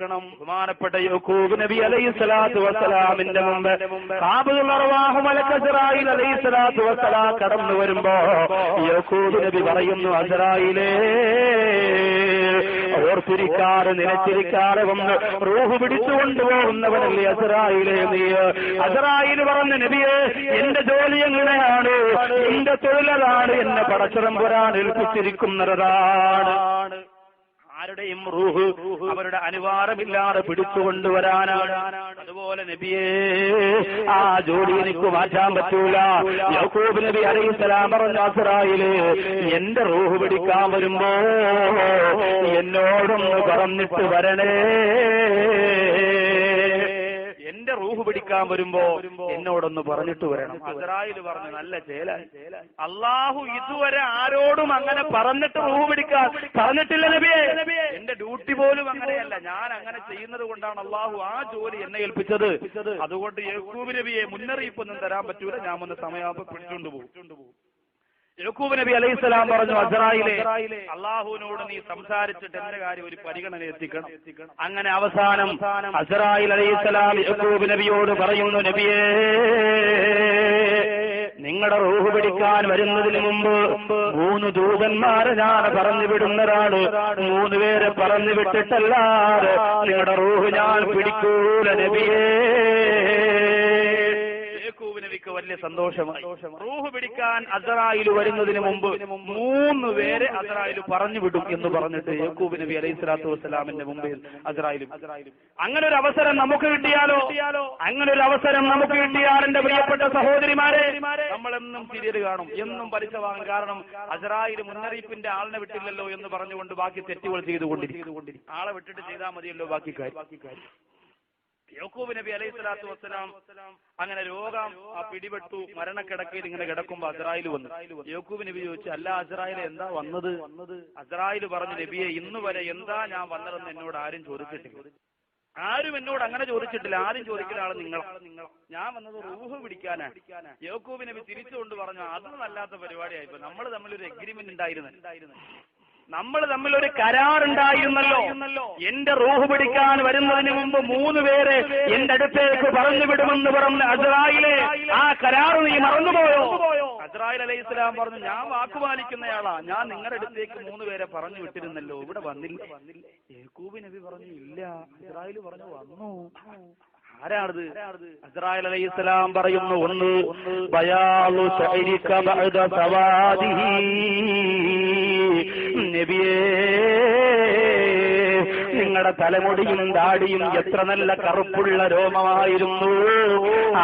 ശ്രദ്ധിക്കണം ബഹുമാനപ്പെട്ട യൂക്കൂബ് നബി അലൈഹി സ്വലാത്തു വസ്സലാമിന്റെ മുമ്പ് അലൈഹി സ്വലാത്തു വസ്സലാം കടന്നു വരുമ്പോ യൂക്കൂബ് നബി പറയുന്നു അസറായിലേ ഓർത്തിരിക്കാതെ നിലച്ചിരിക്കാതെ വന്ന് റൂഹ് പിടിച്ചു കൊണ്ടുപോകുന്നവനല്ലേ അസറായിലെ നീ? അസറായിൽ പറഞ്ഞ നബിയെ എന്റെ ജോലി എങ്ങനെയാണ്? എന്റെ തൊഴിലതാണ് എന്നെ പടച്ചിറമ്പുരാൻ ഏൽപ്പിച്ചിരിക്കുന്നതാണ്. ആരുടെയും റൂഹ് അവരുടെ അനുവാദമില്ലാതെ പിടിച്ചുകൊണ്ടുവരാനാണ്. അതുപോലെ നബിയേ ആ ജോലി എനിക്ക് മാറ്റാൻ പറ്റൂല. യഹൂബ് നബി പറഞ്ഞ അസറായിൽ എന്റെ റൂഹ് പിടിക്കാൻ വരുമ്പോ എന്നോടൊന്ന് പറഞ്ഞിട്ട് വരണേ. എന്റെ റൂഹ് പിടിക്കാൻ വരുമ്പോ എന്നോടൊന്ന് പറഞ്ഞിട്ട് വരണം. അസറായിൽ പറഞ്ഞു നല്ല ചേല അള്ളാഹു ഇതുവരെ ആരോടും അങ്ങനെ പറഞ്ഞിട്ട് റൂഹ് പിടിക്കാൻ പറഞ്ഞിട്ടില്ല നബിയെ. എന്റെ ഡ്യൂട്ടി പോലും അങ്ങനെയല്ല. ഞാൻ അങ്ങനെ ചെയ്യുന്നത് കൊണ്ടാണ് അള്ളാഹു ആ ജോലി എന്നെ ഏൽപ്പിച്ചത്. അതുകൊണ്ട് യഹൂബ് നബിയെ മുന്നറിയിപ്പൊന്നും തരാൻ പറ്റൂല. ഞാൻ ഒന്ന് സമയാകുമ്പോൾ പിടിച്ചുകൊണ്ട് പോകും. യഹൂബ് നബി അലൈഹി സ്വലാം പറഞ്ഞു അസറായിലെ അള്ളാഹുവിനോട് നീ സംസാരിച്ചിട്ട് എന്റെ കാര്യം ഒരു പരിഗണന എത്തിക്കണം? അങ്ങനെ അവസാനം അസറായിൽ അലൈഹി സ്വലാം യഹൂബ് നബിയോട് പറയുന്നു നബിയേ നിങ്ങളുടെ റൂഹ് പിടിക്കാൻ വരുന്നതിന് മുമ്പ് മൂന്ന് ദൂതന്മാരെ ഞാൻ പറഞ്ഞു വിടുന്നതാണ്. മൂന്ന് പേരെ പറഞ്ഞു വിട്ടിട്ടല്ലാതെ നിങ്ങളുടെ റൂഹ് ഞാൻ പിടിക്കൂല നബിയേ. യേക്കൂബ് നബിക്ക് വലിയ സന്തോഷമായി. റൂഹ് പിടിക്കാൻ അസറായിൽ വരുന്നതിന് മുമ്പ് മൂന്ന് പേരെ അസറായിൽ പറഞ്ഞു വിടും എന്ന് പറഞ്ഞിട്ട് യക്കൂബ് നബി അലൈഹി സ്വലാത്തു വസ്സലാമിന്റെ മുമ്പിൽ അസറായിലും അങ്ങനെ ഒരു അവസരം നമുക്ക് കിട്ടിയാലോ? അങ്ങനെ ഒരു അവസരം നമുക്ക് കിട്ടിയാൽ എന്റെ പ്രിയപ്പെട്ട സഹോദരിമാരെ നമ്മളെന്നും സീരിയൽ കാണും. എന്നും പലിശ വാങ്ങും കാരണം അസറായിൽ മുന്നറിയിപ്പിന്റെ ആളിനെ വിട്ടില്ലല്ലോ എന്ന് പറഞ്ഞുകൊണ്ട് ബാക്കി തെറ്റുകൾ ചെയ്തുകൊണ്ടിരിക്കും. ആളെ വിട്ടിട്ട് ചെയ്താൽ മതിയല്ലോ ബാക്കി കാര്യം. യോക്കൂബ് നബി അലൈഹി സ്വലാത്തു വസ്സലാം അങ്ങനെ രോഗം ആ പിടിപെട്ടു മരണക്കിടക്കയിൽ ഇങ്ങനെ കിടക്കുമ്പോ അസറായിൽ വന്നു. യോക്കൂബ് നബി ചോദിച്ചു അല്ല അസറായിൽ എന്താ വന്നത്? അസറായിൽ പറഞ്ഞു നബിയെ ഇന്ന് വരെ എന്താ ഞാൻ വന്നതെന്ന് എന്നോട് ആരും ചോദിച്ചിട്ടില്ല. ആരും എന്നോട് അങ്ങനെ ചോദിച്ചിട്ടില്ല. ആരും ചോദിക്കുന്ന ആൾ നിങ്ങൾ ഞാൻ വന്നത് റൂഹ് പിടിക്കാനാണ് യോക്കൂബ് നബി തിരിച്ചുകൊണ്ട് പറഞ്ഞു അതും അല്ലാത്ത പരിപാടിയായിപ്പോ നമ്മൾ തമ്മിൽ ഒരു എഗ്രിമെന്റ് ഉണ്ടായിരുന്നു നമ്മൾ തമ്മിൽ ഒരു കരാറുണ്ടായിരുന്നല്ലോ എന്റെ റൂഹ് പിടിക്കാൻ വരുന്നതിന് മുമ്പ് മൂന്ന് പേരെ എന്റെ അടുത്തേക്ക് പറഞ്ഞു വിടുമെന്ന് പറഞ്ഞ അസറായിലെ ആ കരാർ നീ മറന്നുപോയോ? അസ്രായിൽ അലൈഹി ഇസ്ലാം പറഞ്ഞു ഞാൻ വാക്കുപാലിക്കുന്നയാളാ ഞാൻ നിങ്ങളുടെ അടുത്തേക്ക് മൂന്ന് പേരെ പറഞ്ഞു വിട്ടിരുന്നല്ലോ. ഇവിടെ വന്നില്ല? യേക്കൂബ് നബി പറഞ്ഞു ഇല്ല. അസറായിൽ പറഞ്ഞു വന്നു. ആരാണത്? അസ്രായൽ അലൈഹി പറയുന്നു ഒന്ന് നബിയേ നിങ്ങളുടെ തലമുടിയും ദാടിയും എത്ര നല്ല കറുപ്പുള്ള രോമമായിരുന്നു.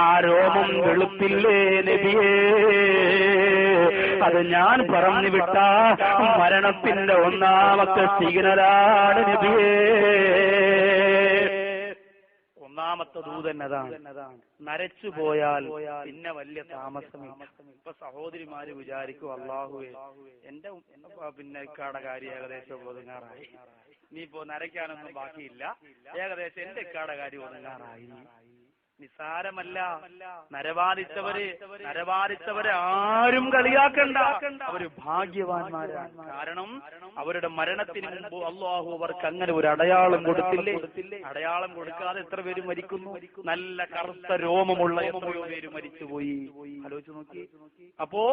ആ രോമം വെളുപ്പില്ലേ നബിയേ? അത് ഞാൻ പറഞ്ഞു വിട്ട മരണത്തിന്റെ ഒന്നാമത്തെ സിഗ്നലാണ് നബിയേ. ഒന്നാമത്തെ ദൂതൻ അതാണ് നരച്ചു പോയാൽ പിന്നെ വലിയ താമസമില്ല. ഇപ്പൊ സഹോദരിമാര് വിചാരിക്കും അള്ളാഹുവേ എന്റെ പിന്നെ ഇക്കാടെ കാര്യം ഏകദേശം ഒതുങ്ങാറായി. ഇനിയിപ്പോ നരയ്ക്കാനൊന്നും ബാക്കിയില്ല. ഏകദേശം എന്റെ ഇക്കാടെ കാര്യം ഒതുങ്ങാറായി. നിസാരമല്ല. നരവാദിച്ചവര് നരവാദിച്ചവര് ആരും കളിയാക്കണ്ട. അവർ ഭാഗ്യവാന്മാരാണ്. കാരണം അവരുടെ മരണത്തിന് മുമ്പ് അള്ളാഹു അവർക്ക് അങ്ങനെ ഒരു അടയാളം കൊടുത്തില്ലേ? അടയാളം കൊടുക്കാതെ എത്ര പേര് മരിക്കുന്നു? നല്ല കറുത്ത രോമമുള്ള എത്രയോ പേര് മരിച്ചുപോയി. ആലോചിച്ച് നോക്കി. അപ്പോ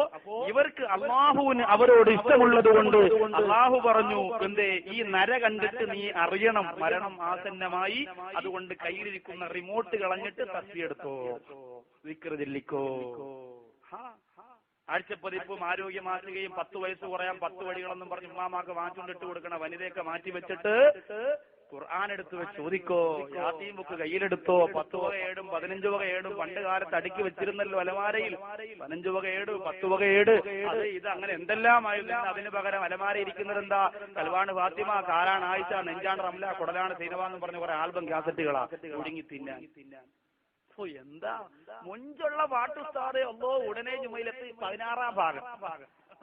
ഇവർക്ക് അള്ളാഹുവിന് അവരോട് ഇഷ്ടമുള്ളത് കൊണ്ട് അള്ളാഹു പറഞ്ഞു എന്തേ ഈ നര കണ്ടിട്ട് നീ അറിയണം. മരണം ആസന്നമായി. അതുകൊണ്ട് കയ്യിലിരിക്കുന്ന റിമോട്ട് കളഞ്ഞിട്ട് തപ്പിയെടുത്തോ വിക്രതില്ലിക്കോ? ആഴ്ചപ്പതിപ്പും ആരോഗ്യ മാസികയും പത്ത് വയസ്സ് കുറയാൻ പത്ത് വഴികളെന്നും പറഞ്ഞ് ഉമ്മാമാക്ക് വാങ്ങിച്ചുകൊണ്ടിട്ട് കൊടുക്കണ. വനിതയൊക്കെ മാറ്റി വെച്ചിട്ട് ഖുർആൻ എടുത്ത് വെച്ച് ചോദിക്കോ? യാത്തീം ബുക്ക് കയ്യിലെടുത്തോ? പത്ത് വക ഏടും പതിനഞ്ച് വക ഏടും പണ്ട് കാലത്ത് അടുക്കി വെച്ചിരുന്നല്ലോ അലമാരയിൽ. പതിനഞ്ച് വക ഏട് പത്ത് വക ഏട്. അത് ഇത് അങ്ങനെ എന്തെല്ലാമായിരുന്നു? അതിന് പകരം അലമാര ഇരിക്കുന്നത് എന്താ? കൽവാണ് ഫാത്തിമ കാരാണ് ആയിഷ നെഞ്ചാണ് റംല കുടലാണ് സീനവാന്ന് പറഞ്ഞ കുറെ ആൽബം കാസറ്റുകളാ. ഒടുങ്ങി തിന്നാൻ. ഓ എന്താ? മുഞ്ചുള്ള പാട്ടുസ്താദെ ഒന്നോ ഉടനെ ജുമയിലെത്തി പതിനാറാം ഭാഗം.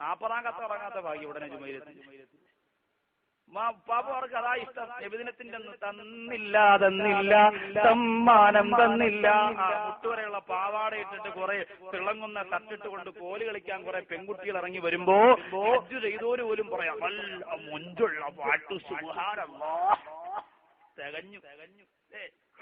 നാപ്പതാം കത്ത് ഇറങ്ങാത്ത ഭാഗ്യം ഉടനെ ജുമയിലെത്തി പാപ്പവർക്ക് അതാ ഇഷ്ടം. നബിദിനത്തിന്റെ അന്ന് തന്നില്ല തന്നില്ല. സമ്മാനം തന്നില്ല. മുട്ടുവരെയുള്ള പാവാട ഇട്ടിട്ട് കുറെ തിളങ്ങുന്ന തട്ടിട്ട് കൊണ്ട് കോൽ കളിക്കാൻ കുറെ പെൺകുട്ടികൾ ഇറങ്ങി വരുമ്പോ ഹജ്ജ് ചെയ്തോര് പോലും പറയാം നല്ല മുഞ്ചുള്ള പാട്ടു സുഹാരമ്മ തികഞ്ഞു. തികഞ്ഞു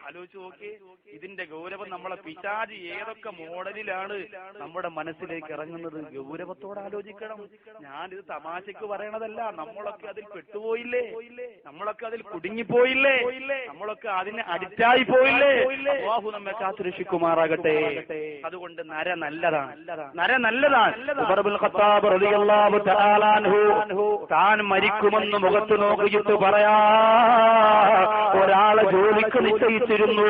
ആലോചിച്ച് നോക്കി. ഇതിന്റെ ഗൗരവം നമ്മളെ പിശാജ് ഏതൊക്കെ മോഡലിലാണ് നമ്മുടെ മനസ്സിലേക്ക് ഇറങ്ങുന്നത്? ഗൗരവത്തോടെ ആലോചിക്കണം. ഞാൻ ഞാനിത് തമാശക്ക് പറയണതല്ല. നമ്മളൊക്കെ അതിൽ പെട്ടുപോയില്ലേ? നമ്മളൊക്കെ അതിൽ കുടുങ്ങിപ്പോയില്ലേ? നമ്മളൊക്കെ അതിന് അഡിക്റ്റായി പോയില്ലേ ബാഹു നമ്മെ കാത്തുരക്ഷിക്കുമാറാകട്ടെ അതുകൊണ്ട് നര നല്ലതാണ്. നര നല്ലതാണ്. താൻ മരിക്കുമെന്ന് മുഖത്ത് നോക്കിയിട്ട് പറയാ. ഒരാളെ ജോലിക്ക് നിശ്ചയിച്ചിരുന്നു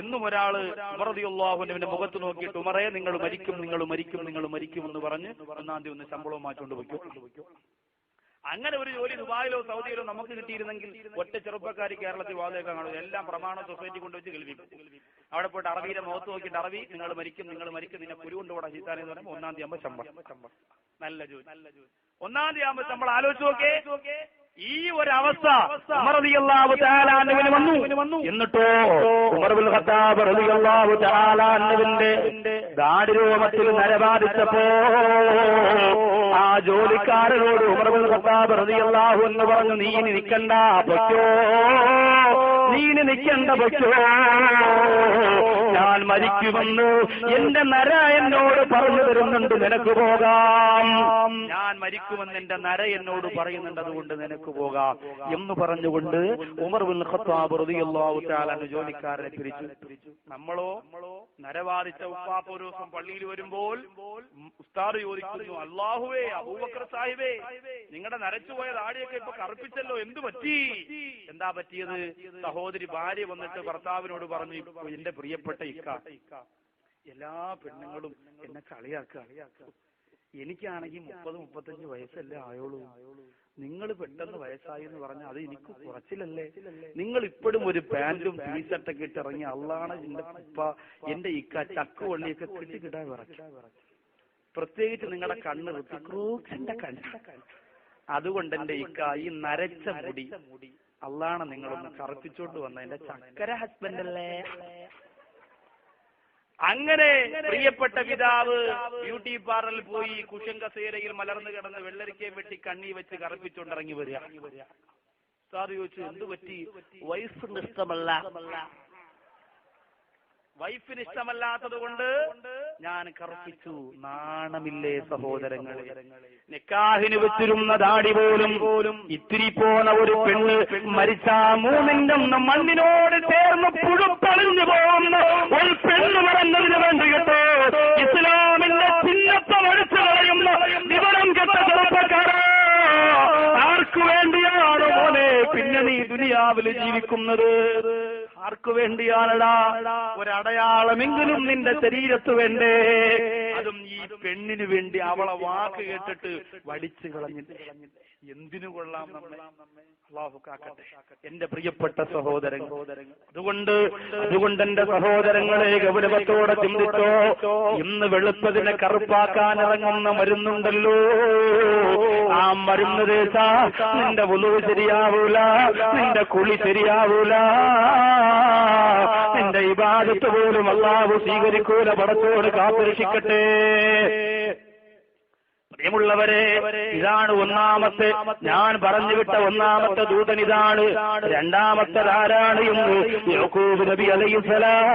എന്നും ഒരാൾ ഉമറദിയുള്ളാഹുവിന്റെ മുഖത്ത് നോക്കിയിട്ട് ഉമറേ നിങ്ങൾ മരിക്കും നിങ്ങൾ മരിക്കും നിങ്ങൾ മരിക്കും എന്ന് പറഞ്ഞ് ഒന്നാം തീയതി ഒന്ന് ശമ്പളവും മാറ്റിക്കൊണ്ട് വയ്ക്കും അങ്ങനെ ഒരു ജോലി ദുബായിലോ സൗദിയിലോ നമുക്ക് കിട്ടിയിരുന്നെങ്കിൽ ഒറ്റ ചെറുപ്പക്കാരി കേരളത്തിൽ വാതകം കാണും. എല്ലാം പ്രമാണ സൊസൈറ്റി കൊണ്ടുവച്ച് കേൾവിക്കും. അവിടെ പോയിട്ട് അറബിയുടെ മുഖത്ത് നോക്കിയിട്ട് അറബി നിങ്ങൾ മരിക്കും നിങ്ങൾ മരിക്കും നിന്നെ കുരു കൊണ്ടുപോടാ ചീത്താനെന്ന് പറയുമ്പോൾ ഒന്നാം തീയതി ആകുമ്പോൾ ശമ്പളം. നല്ല ജോലി നല്ല ജോലി. ഒന്നാം തീയതി നമ്മൾ ആലോചിച്ച് നോക്കേ ഈ ഒരു അവസ്ഥ വന്നു. എന്നിട്ടോ ഖത്താബ് റളിയല്ലാഹു ദാടിരോമത്തിൽ നരബാധിച്ചപ്പോ ആ ജോലിക്കാരനോട് ഉമർബുൽ ഹത്താബ് ഖത്താബ് റളിയല്ലാഹു എന്ന് പറഞ്ഞു നീ ഇനി നിൽക്കണ്ട പൊയ്ക്കോ. നീ നിൽക്കേണ്ട പക്ഷോ ഞാൻ മരിക്കുമെന്ന് എന്റെ നര എന്നോട് പറഞ്ഞു തരുന്നുണ്ട് നിനക്ക് പോകാം. ഞാൻ മരിക്കുമെന്ന് എന്റെ നര എന്നോട് പറയുന്നുണ്ട് അതുകൊണ്ട് നിനക്ക് പോകാം എന്ന് പറഞ്ഞുകൊണ്ട് ഉമർ ബിൻ ഖത്താബ് റളിയല്ലാഹു ജോലിക്കാരനെ പിരിച്ചു. നമ്മളോ? നരവാദിച്ച ഉപ്പാപ്പ ഒരു ദിവസം പള്ളിയിൽ വരുമ്പോൾ ഉസ്താദ് ചോദിക്കുന്നു അള്ളാഹുവേ അബൂബക്കർ സാഹിബേ നിങ്ങളുടെ നരച്ചുപോയ താടിയൊക്കെ ഇപ്പൊ കറുപ്പിച്ചല്ലോ എന്ത് പറ്റി? എന്താ പറ്റിയത്? സഹോദരി ഭാര്യ വന്നിട്ട് ഭർത്താവിനോട് പറഞ്ഞു എന്റെ പ്രിയപ്പെട്ട ഇക്ക എല്ലാ പെണ്ണുങ്ങളും എന്നെ കളിയാക്കുക. എനിക്കാണെങ്കിൽ മുപ്പത് മുപ്പത്തഞ്ച് വയസ്സല്ലേ ആയോളൂ നിങ്ങൾ പെട്ടെന്ന് വയസ്സായി എന്ന് പറഞ്ഞാൽ അത് എനിക്ക് കുറച്ചിലല്ലേ? നിങ്ങൾ ഇപ്പോഴും ഒരു പാന്റും ടീഷർട്ടൊക്കെ ഇട്ട് ഇറങ്ങി അള്ളാണ് എന്റെ ഉപ്പ. എന്റെ ഇക്ക ചക്കുവള്ളിയൊക്കെ കിട്ടി കിട്ടാൻ വിറയ്ക്ക. പ്രത്യേകിച്ച് നിങ്ങളുടെ കണ്ണ് ഋത്തിക്രൂക്സിന്റെ കണ്ണ്. അതുകൊണ്ട് എന്റെ ഇക്ക ഈ നരച്ച മുടി അള്ളാണ് നിങ്ങളൊന്ന് കറുപ്പിച്ചോണ്ട് വന്ന. എന്റെ ചക്കര ഹസ്ബൻഡ് അല്ലേ അങ്ങനെ പ്രിയപ്പെട്ട പിതാവ് ബ്യൂട്ടി പാർലറിൽ പോയി കുഷൻ സേരയിൽ മലർന്നു കിടന്ന് വെള്ളരിക്കയും വെട്ടി കണ്ണി വെച്ച് കറുപ്പിച്ചുകൊണ്ടിറങ്ങി വരിക. സാർ ചോദിച്ചു എന്ത് പറ്റി? വയസ്സ് ഇഷ്ടമല്ല വൈഫിന് ഇഷ്ടമല്ലാത്തത് കൊണ്ട് ഞാൻ കറുപ്പിച്ചു. നാണമില്ലേ സഹോദരങ്ങളെ? നിക്കാഹിന് വെച്ചിരുന്ന ദാടി പോലും പോലും ഇത്തിരി പോന്ന ഒരു പെണ്ണ് മരിച്ച മൂന്നിന്റെ മണ്ണിനോട് ചേർന്ന് പുഴുപ്പളിഞ്ഞു പോകുന്ന ഒരു പെണ്ണ് പറഞ്ഞതിന് വേണ്ടി കേട്ടോ. ഇസ്ലാമിന്റെ ചിഹ്നത്തെ ഒഴിച്ചു കളയുന്ന വിവരം കെട്ട ചെറുപ്പക്കാരാ. ആർക്കു വേണ്ടിയാണ് മോനെ? പിന്നെ നീ ദുനിയാവിൽ ജീവിക്കുന്നത്? ആർക്കു വേണ്ടിയാണടാ? ഒരടയാളമെങ്കിലും നിന്റെ ശരീരത്ത് വേണ്ടേ? അതും ഈ പെണ്ണിനു വേണ്ടി അവളെ വാക്ക് കേട്ടിട്ട് വടിച്ചു കളഞ്ഞിട്ട്. എന്തിനു കൊള്ളാം നമ്മെ? അള്ളാഹു കാക്കട്ടെ എന്റെ പ്രിയപ്പെട്ട സഹോദരൻ അതുകൊണ്ട് അതുകൊണ്ട് എന്റെ സഹോദരങ്ങളെ ഗൗരവത്തോടെ ചിന്തിച്ചോ? ഇന്ന് വെളുപ്പതിനെ കറുപ്പാക്കാൻ ഇറങ്ങുന്ന മരുന്നുണ്ടല്ലോ. ആ മരുന്ന് തേച്ചാ നിന്റെ ഉളു ശരിയാവൂല. നിന്റെ കുളി ശരിയാവൂല. നിന്റെ ഇബാദത്ത് പോലും അള്ളാഹു സ്വീകരിക്കൂല പടത്തോട് കാത്തുരക്ഷിക്കട്ടെ പ്രിയമുള്ളവരെ ഇതാണ് ഒന്നാമത്തെ ഞാൻ പറഞ്ഞുവിട്ട ഒന്നാമത്തെ ദൂതൻ ഇതാണ്. രണ്ടാമത്തെ ആരാണ് എന്ന് യാക്കൂബ് നബി അലൈഹിസ്സലാം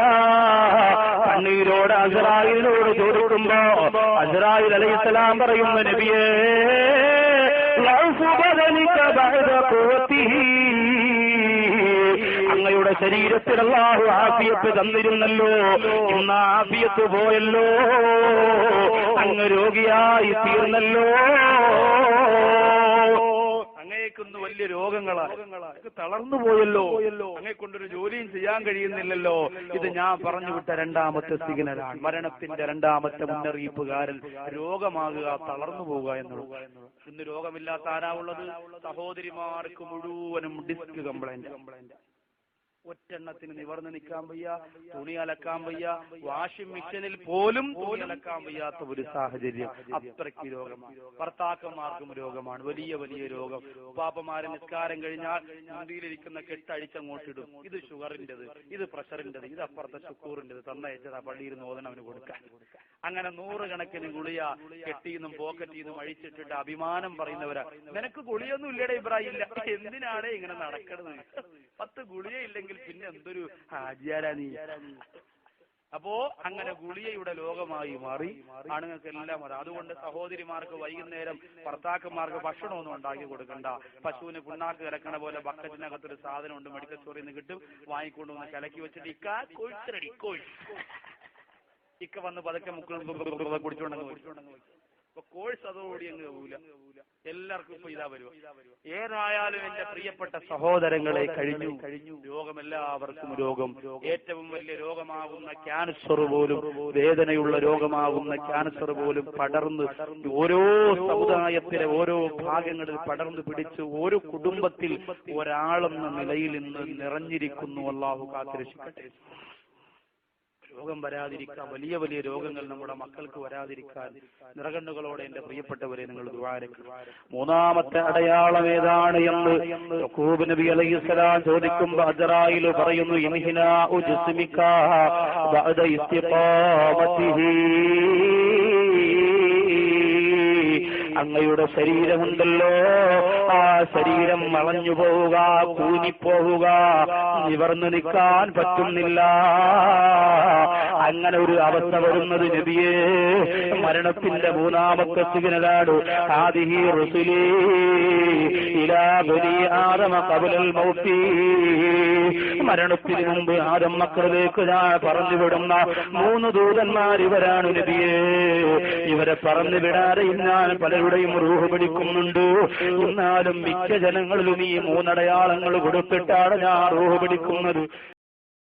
കണ്ണീരോട് അസറായിലിനോട് ചോദിക്കുമ്പോ അസറായിൽ അലൈസലാം പറയുന്ന നബിയേ ശരീരത്തിൽ അള്ളാഹു ആഫിയത്ത് തന്നിരുന്നല്ലോ. ഇന്ന് ആഫിയത്ത് പോയല്ലോ. അങ്ങ് രോഗിയായി തീർന്നല്ലോ. അങ്ങേക്കൊന്ന് വലിയ രോഗങ്ങളാണ് തളർന്നു പോയല്ലോ. അങ്ങേക്കൊണ്ടൊരു ജോലിയും ചെയ്യാൻ കഴിയുന്നില്ലല്ലോ. ഇത് ഞാൻ പറഞ്ഞു വിട്ട രണ്ടാമത്തെ സിഗ്നലാണ്. മരണത്തിന്റെ രണ്ടാമത്തെ മുന്നറിയിപ്പുകാരൻ രോഗമാകുക തളർന്നു പോവുക എന്നുള്ളത്. ഇന്ന് രോഗമില്ലാത്ത ആരാവുള്ളത് സഹോദരിമാർക്ക് മുഴുവനും ഡിസ്ക് കംപ്ലൈന്റ് കംപ്ലൈന്റ്. ഒറ്റെണ്ണത്തിന് നിവർന്ന് നിൽക്കാൻ വയ്യ തുണി അലക്കാൻ വയ്യ വാഷിംഗ് മെഷീനിൽ പോലും തുണി അലക്കാൻ വയ്യാത്ത ഒരു സാഹചര്യം. അത്രയ്ക്ക് രോഗമാണ്. ഭർത്താക്കന്മാർക്കും രോഗമാണ്. വലിയ വലിയ രോഗം. പാപ്പമാരെ നിസ്കാരം കഴിഞ്ഞാൽ മുന്തിയിലിരിക്കുന്ന കെട്ടഴിച്ചങ്ങോട്ടിടും ഇത് ഷുഗറിന്റേത് ഇത് പ്രഷറിന്റേത് ഇത് അപ്പുറത്തെ ശുക്കൂറിന്റേത് ആ പള്ളിയിൽ നിന്ന് ഓതനം അവന് കൊടുക്കാൻ. അങ്ങനെ നൂറുകണക്കിന് ഗുളിയ കെട്ടിന്നും പോക്കറ്റിന്നും അഴിച്ചിട്ടിട്ട് അഭിമാനം പറയുന്നവരാ. നിനക്ക് ഗുളിയൊന്നും ഇല്ലടേ ഇബ്രാഹിം ഇല്ല. എന്തിനാണ് ഇങ്ങനെ നടക്കണത്? പത്ത് ഗുളികയില്ലെങ്കിൽ പിന്നെ എന്തൊരു ഹാജിയാരാ നീ? അപ്പോ അങ്ങനെ ഗുളിയയുടെ ലോകമായി മാറി. ആണുങ്ങൾക്ക് എല്ലാം മാറി അതുകൊണ്ട് സഹോദരിമാർക്ക് വൈകുന്നേരം ഭർത്താക്കന്മാർക്ക് ഭക്ഷണമൊന്നും ഉണ്ടാക്കി കൊടുക്കണ്ട. പശുവിന് പിണ്ണാക്ക് കിടക്കണ പോലെ ബക്കറ്റിനകത്തൊരു സാധനം ഉണ്ട് മെഡിക്കൽ സ്റ്റോറിൽ നിന്ന് കിട്ടും. വാങ്ങിക്കൊണ്ട് വന്ന് കലക്കി വെച്ചിട്ട് ഇക്ക കൊഴുത്തരടി കൊഴു ഇക്ക വന്ന് പതുക്കെ മുക്കൾ കുടിച്ചോണ്ടെന്ന് കുടിച്ചോണ്ടെന്ന് അപ്പൊ കോഴ്സ് അതോടുകൂടി അങ്ങ് പോവില്ല എല്ലാവർക്കും ഇപ്പൊ ഇതാ വരുക ഏതായാലും എന്റെ പ്രിയപ്പെട്ട സഹോദരങ്ങളെ കഴിഞ്ഞു. കഴിഞ്ഞു. രോഗം എല്ലാവർക്കും രോഗം. ഏറ്റവും വലിയ രോഗമാകുന്ന ക്യാൻസർ പോലും വേദനയുള്ള രോഗമാകുന്ന ക്യാൻസർ പോലും പടർന്ന് ഓരോ സമുദായത്തിലെ ഓരോ ഭാഗങ്ങളിൽ പടർന്നു പിടിച്ച് ഓരോ കുടുംബത്തിൽ ഒരാളെന്ന നിലയിൽ ഇന്ന് നിറഞ്ഞിരിക്കുന്നു. അള്ളാഹു കാത്തിരക്ഷിക്കട്ടെ. രോഗം വരാതിരിക്കാൻ വലിയ വലിയ രോഗങ്ങൾ നമ്മുടെ മക്കൾക്ക് വരാതിരിക്കാൻ നിറകണ്ണുകളോടെ എന്റെ പ്രിയപ്പെട്ടവരെ നിങ്ങൾ ദുവാരക്കും മൂന്നാമത്തെ അടയാളം ഏതാണ് എന്ന് യക്കൂബ് നബി അലൈഹിസ്സലാം ചോദിക്കുമ്പോൾ അജറായിൽ പറയുന്നു ഇൻഹിനാ ബഅദ അങ്ങയുടെ ശരീരമുണ്ടല്ലോ ആ ശരീരം വളഞ്ഞു പോവുക കൂനിപ്പോവുക നിവർന്നു നിൽക്കാൻ പറ്റുന്നില്ല. അങ്ങനെ ഒരു അവസ്ഥ വരുന്നത് നബിയേ മരണത്തിന്റെ മൂന്നാമത്തെ സിഗ്നലാണ് ആദിഹി റുസുലി ഇലാ ആദമ കബലൽ മൗത്തി. മരണത്തിന് മുമ്പ് ആദം മക്കളിലേക്ക് ഞാൻ പറഞ്ഞുവിടുന്ന മൂന്ന് ദൂതന്മാർ ഇവരാണ് നബിയേ. ഇവരെ പറഞ്ഞു വിടാതെ ഞാൻ പലരുടെയും റൂഹ് പിടിക്കുന്നുണ്ട്. എന്നാലും മിക്ക ജനങ്ങളിലും ഈ മൂന്നടയാളങ്ങൾ കൊടുത്തിട്ടാണ് ഞാൻ റൂഹ് പിടിക്കുന്നത്.